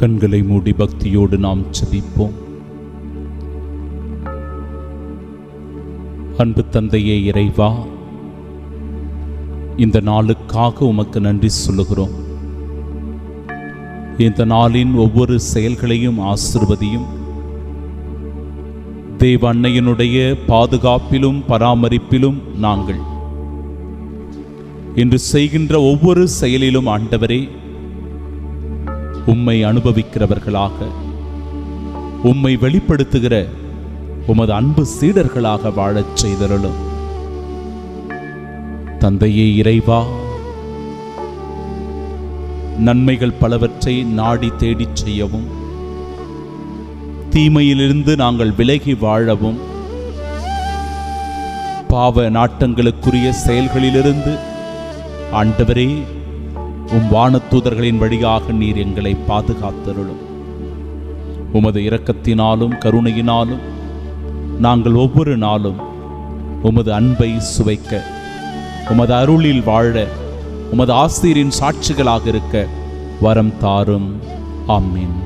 கண்களை மூடி பக்தியோடு நாம் செபிப்போம் அன்பு தந்தையே இறைவா இந்த நாளுக்காக உமக்கு நன்றி சொல்லுகிறோம். இந்த நாளின் ஒவ்வொரு செயல்களையும் ஆசிர்வதியும் தேவ அன்னையினுடைய பாதுகாப்பிலும் பராமரிப்பிலும் நாங்கள். இன்று செய்கின்ற ஒவ்வொரு செயலிலும் ஆண்டவரே உம்மை அனுபவிக்கிறவர்களாக உம்மை வெளிப்படுத்துகிற உமது அன்பு சீடர்களாக வாழச் செய்தருளும். தந்தையே இறைவா நன்மைகள் பலவற்றை நாடி தேடிச் செய்யவும் தீமையிலிருந்து நாங்கள் விலகி வாழவும் பாவ நாட்டங்களுக்குரிய செயல்களிலிருந்து ஆண்டவரே உம் வானத்தூதர்களின் வழியாக நீர் எங்களை பாதுகாத்தருளும். உமது இரக்கத்தினாலும் கருணையினாலும் நாங்கள் ஒவ்வொரு நாளும் உமது அன்பை சுவைக்க உமது அருளில் வாழ உமது ஆசிரியரின் சாட்சிகளாக இருக்க வரம் தாரும். ஆமீன்.